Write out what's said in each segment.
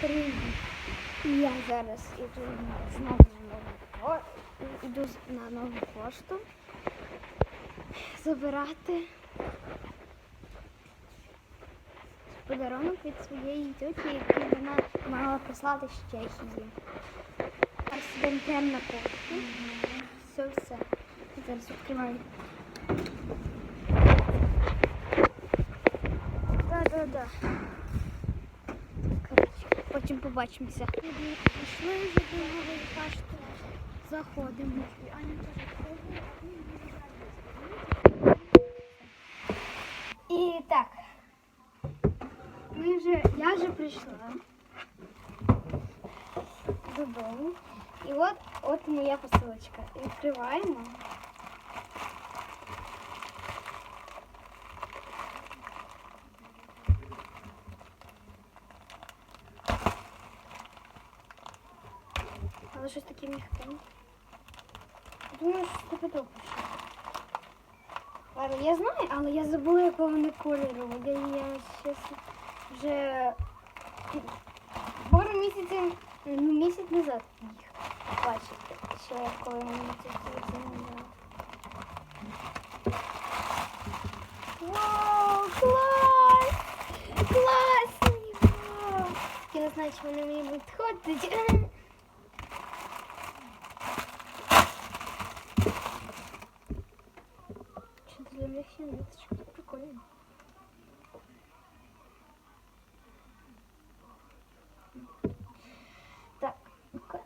Привіт. Я зараз іду на- знову на нову іду на нову пошту забирати подарунок від своєї тьоті, який вона мала прислати з Чехії. Прямо на пошту. Все, все. Зараз відкриваю. Потім побачимося. Пішли до нової пашти. Заходимо. І так. Ми вже, я вже прийшла додому. І от, от моя посилочка. Відкриваємо. Але щось таке м'яке. Думаю, що це добре. Ладно, я знаю, але я забула, якого вони кольору. Я, я щас вже пару місяців, ну місяць назад їх бачите. Ще коли мені це замінили. Вау, клас! Класні! Вау! Я не знаю, чи вони мені будуть ходити. Меня все ниточки. Прикольно. Так. ну-ка.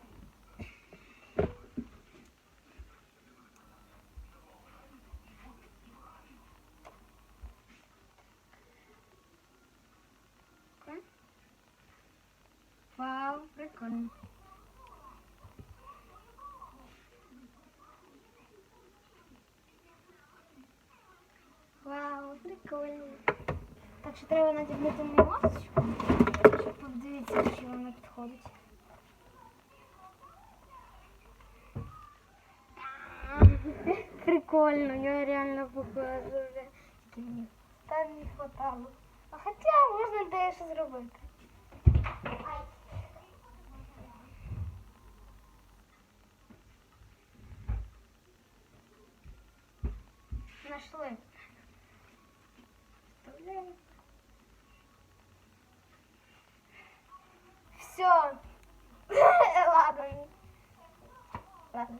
Вау, прикольно. Вау, прикольно. Так що треба надягнути масочку, щоб подивитися, чи вона підходить. Прикольно, я реально покажу вже. Там не хватало. А хоча можна дещо зробити. Нашли. Все. Ладно. Ладно.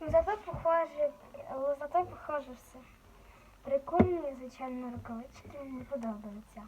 Ну, Зато похоже, зато похоже все. Прикольні, звичайно, рукавички мені подобаються.